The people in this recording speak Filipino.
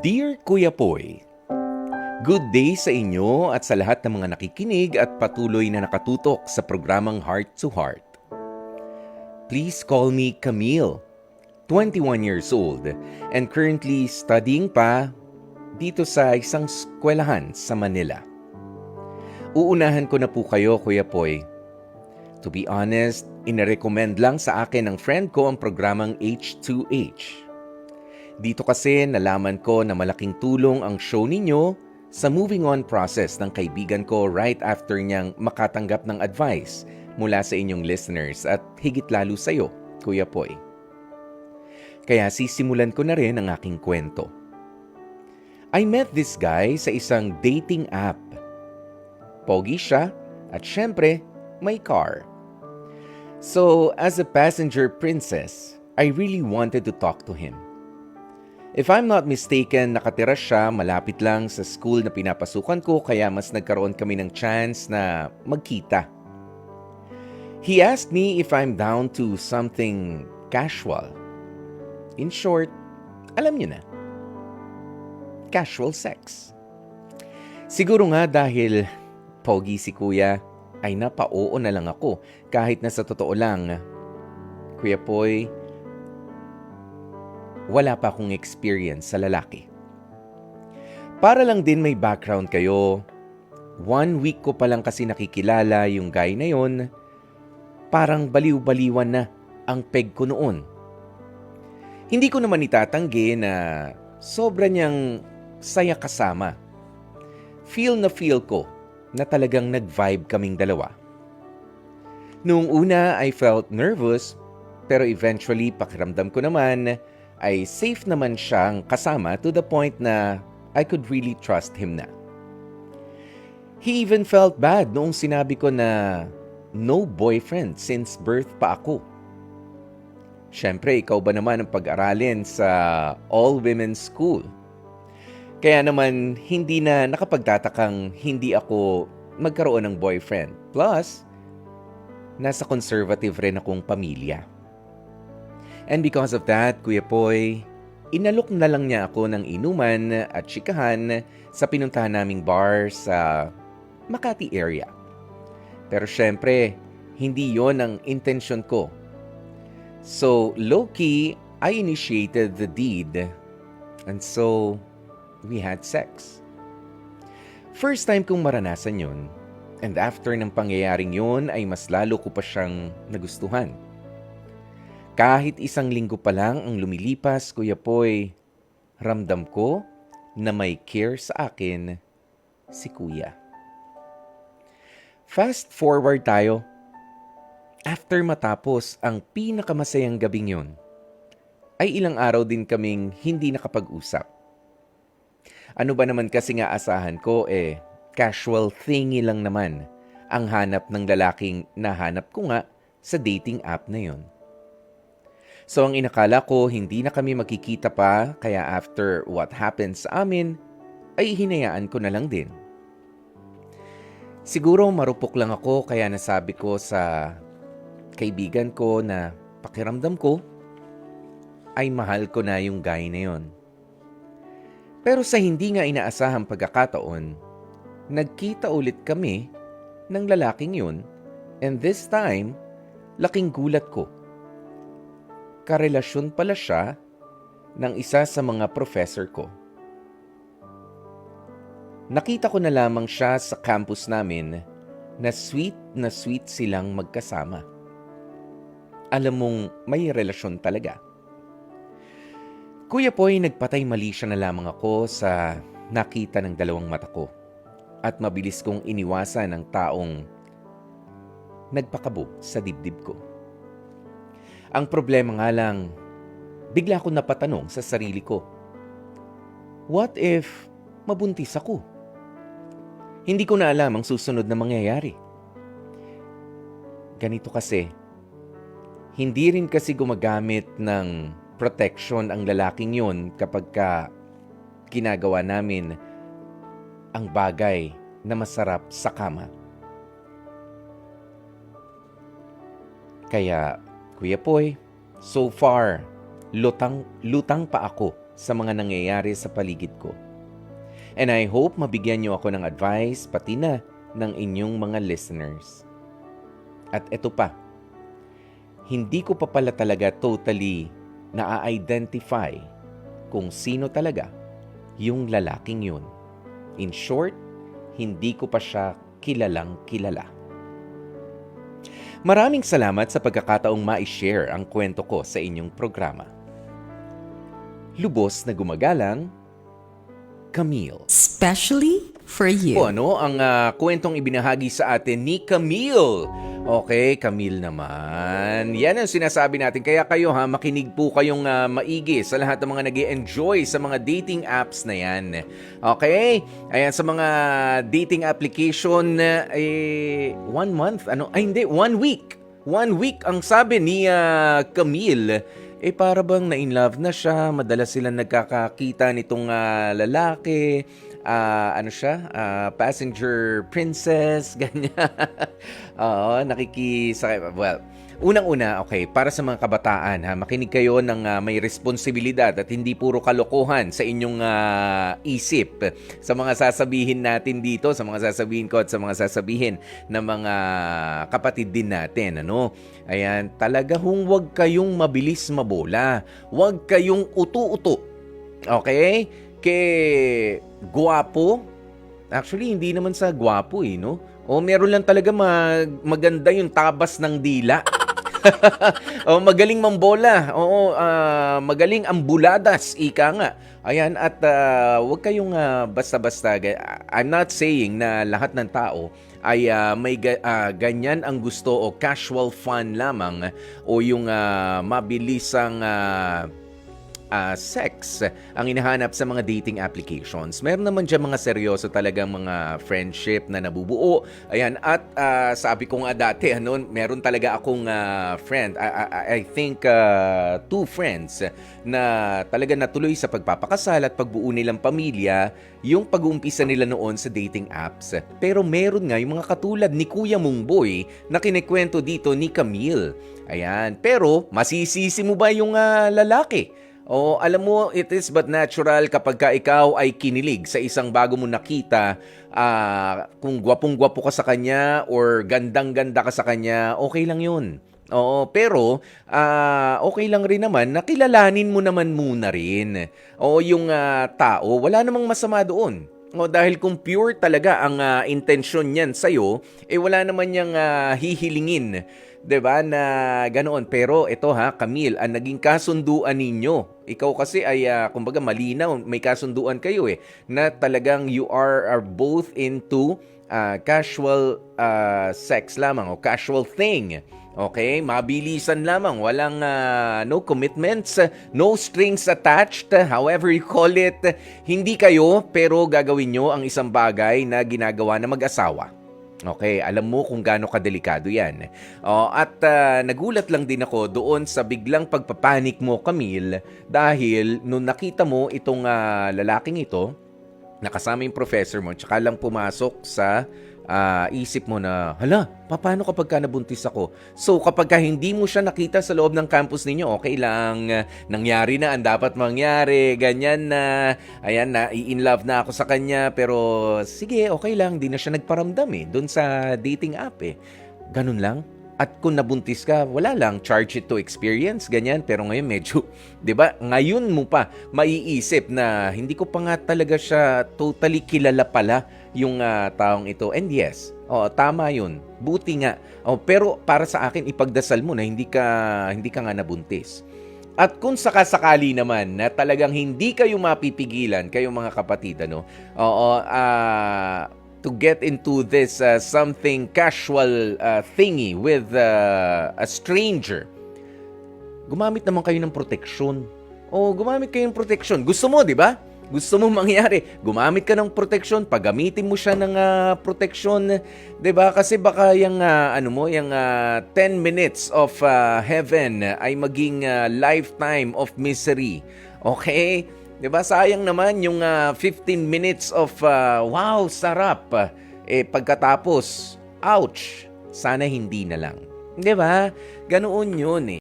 Dear Kuya Poy, Good day sa inyo at sa lahat ng mga nakikinig at patuloy na nakatutok sa programang Heart to Heart. Please call me Camille, 21 years old, and currently studying pa dito sa isang eskwelahan sa Manila. Uunahan ko na po kayo, Kuya Poy. To be honest, inarecommend lang sa akin ng friend ko ang programang H2H. Dito kasi nalaman ko na malaking tulong ang show ninyo sa moving on process ng kaibigan ko right after niyang makatanggap ng advice mula sa inyong listeners at higit lalo sa iyo, Kuya Poy. Kaya sisimulan ko na rin ang aking kwento. I met this guy sa isang dating app. Pogi siya at syempre may car. So, as a passenger princess, I really wanted to talk to him. If I'm not mistaken, nakatira siya malapit lang sa school na pinapasukan ko kaya mas nagkaroon kami ng chance na magkita. He asked me if I'm down to something casual. In short, alam niyo na. Casual sex. Siguro nga dahil pogi si kuya, ay napa-oo na lang ako kahit na sa totoo lang. Kuya Poy, wala pa akong experience sa lalaki. Para lang din may background kayo, one week ko pa lang kasi nakikilala yung guy na yon, parang baliw-baliwan na ang peg ko noon. Hindi ko naman itatanggi na sobra niyang saya kasama. Feel na feel ko na talagang nag-vibe kaming dalawa. Noong una, I felt nervous, pero eventually pakiramdam ko naman ay safe naman siyang kasama to the point na I could really trust him na. He even felt bad noong sinabi ko na no boyfriend since birth pa ako. Siyempre, ikaw ba naman ang pag-aralin sa all-women's school? Kaya naman, hindi na nakapagtatakang hindi ako magkaroon ng boyfriend. Plus, nasa conservative rin akong pamilya. And because of that, Kuya Poy, inalok na lang niya ako ng inuman at chikahan sa pinuntahan naming bar sa Makati area. Pero syempre, hindi yon ang intention ko. So, low-key, I initiated the deed. And so, we had sex. First time kong maranasan yun. And after ng pangyayaring yun ay mas lalo ko pa siyang nagustuhan. Kahit isang linggo pa lang ang lumilipas, Kuya Poy, ramdam ko na may care sa akin si Kuya. Fast forward tayo. After matapos ang pinakamasayang gabing yun, ay ilang araw din kaming hindi nakapag-usap. Ano ba naman kasi nga asahan ko eh, casual thingy lang naman ang hanap ng lalaking nahanap ko nga sa dating app na yon. So ang inakala ko hindi na kami magkikita pa kaya after what happened sa amin ay hinayaan ko na lang din. Siguro marupok lang ako kaya nasabi ko sa kaibigan ko na pakiramdam ko ay mahal ko na yung guy na yon. Pero sa hindi nga inaasahang pagkakataon, nagkita ulit kami ng lalaking yun and this time, laking gulat ko karelasyon pala siya ng isa sa mga professor ko. Nakita ko na lamang siya sa campus namin na sweet na sweet silang magkasama. Alam mong may relasyon talaga. Kuya Poy, nagpatay mali siya na lamang ako sa nakita ng dalawang mata ko at mabilis kong iniwasan ng taong nagpakabo sa dibdib ko. Ang problema nga lang, bigla ko napatanong sa sarili ko, What if mabuntis ako? Hindi ko na alam ang susunod na mangyayari. Ganito kasi, hindi rin kasi gumagamit ng protection ang lalaking yun kapag ka ginagawa namin ang bagay na masarap sa kama. Kaya Kuya Poy, so far, lutang, lutang pa ako sa mga nangyayari sa paligid ko. And I hope mabigyan niyo ako ng advice pati na ng inyong mga listeners. At eto pa, hindi ko pa pala talaga totally na-identify kung sino talaga yung lalaking yun. In short, hindi ko pa siya kilalang kilala. Maraming salamat sa pagkakataong ma-share ang kwento ko sa inyong programa. Lubos na gumagalang, Camille. Especially for you. O ano ang ah, kwentong ibinahagi sa atin ni Camille? Okay, Camille naman. Yan ang sinasabi natin. Kaya kayo ha, makinig po kayong ah, maigi sa lahat ng mga nag enjoy sa mga dating apps na yan. Okay? Ayan, sa mga dating application, eh, one month, ano? Ay, hindi, one week. One week ang sabi ni ah, Camille. Eh, para bang na-in love na siya, madalas silang nagkakakita nitong ah, lalaki, ah, ano siya, ah, passenger princess, ganyan. Oo, nakikisakay. Well, unang-una, okay, para sa mga kabataan, ha, makinig kayo ng ah, may responsibilidad at hindi puro kalokohan sa inyong ah, isip. Sa mga sasabihin natin dito, sa mga sasabihin ko at sa mga sasabihin ng mga kapatid din natin, ano? Ayan, talaga hong huwag kayong mabilis mabola. Huwag kayong utu-uto. Okay? Ke guwapo. Actually, hindi naman sa guwapo eh, no? O meron lang talaga mag maganda yung tabas ng dila. o magaling mambola. Oo, ah, magaling ang buladas, ika nga. Ayan, at ah, huwag kayong ah, basta-basta. I'm not saying na lahat ng tao ay ah, may ga- ah, ganyan ang gusto o casual fun lamang o yung ah, mabilisang ah, ah, sex ang hinahanap sa mga dating applications. Meron naman dyan mga seryoso talagang mga friendship na nabubuo. Ayan, at ah, sabi ko nga dati, ano, meron talaga akong ah, friend, I, I- I think ah, two friends na talaga natuloy sa pagpapakasal at pagbuo nilang pamilya yung pag-uumpisa nila noon sa dating apps. Pero meron nga yung mga katulad ni Kuya Mungboy na kinikwento dito ni Camille. Ayan, pero masisisi mo ba yung ah, lalaki? O alam mo, it is but natural kapag ka ikaw ay kinilig sa isang bago mo nakita, ah, kung gwapong-gwapo ka sa kanya or gandang-ganda ka sa kanya, okay lang yun. Oo, pero ah, okay lang rin naman na kilalanin mo naman muna rin. O yung ah, tao, wala namang masama doon. O dahil kung pure talaga ang ah, intensyon niyan sa'yo, eh wala naman niyang ah, hihilingin. 'di ba? Na ganoon. Pero ito ha Camille ang naging kasunduan ninyo. Ikaw kasi ay ah, kumbaga malinaw may kasunduan kayo eh na talagang you are, are both into ah, casual ah, sex lamang o casual thing Okay, mabilisan lamang, walang ah, no commitments, no strings attached, however you call it. Hindi kayo pero gagawin nyo ang isang bagay na ginagawa ng mag-asawa. Okay, alam mo kung gaano kadelikado yan. Oh, at ah, nagulat lang din ako doon sa biglang pagpapanik mo, Camille, dahil nung nakita mo itong ah, lalaking ito, nakasama yung professor mo, tsaka lang pumasok sa ah, isip mo na, hala, paano kapag ka nabuntis ako? So, kapag ka hindi mo siya nakita sa loob ng campus ninyo, okay lang, nangyari na ang dapat mangyari, ganyan na, ayan na, in love na ako sa kanya, pero sige, okay lang, di na siya nagparamdam eh, doon sa dating app eh. Ganun lang. At kung nabuntis ka, wala lang, charge it to experience, ganyan. Pero ngayon medyo, di ba, ngayon mo pa maiisip na hindi ko pa nga talaga siya totally kilala pala yung ah, taong ito. And yes, oh, tama yun. Buti nga. Oh, pero para sa akin, ipagdasal mo na hindi ka, hindi ka nga nabuntis. At kung sakasakali naman na talagang hindi kayo mapipigilan, kayong mga kapatid, ano, oo, ah, to get into this uh, something casual uh, thingy with uh, a stranger, gumamit naman kayo ng proteksyon. O, gumamit kayo ng proteksyon. Gusto mo, di ba? Gusto mo mangyari, gumamit ka ng proteksyon, paggamitin mo siya ng ah, proteksyon, 'di ba? Kasi baka yung ah, ano mo, yung ah, 10 minutes of ah, heaven ay maging ah, lifetime of misery. Okay? 'Di ba? Sayang naman yung ah, 15 minutes of ah, wow, sarap. Eh pagkatapos, ouch. Sana hindi na lang. 'Di ba? Ganoon 'yun eh.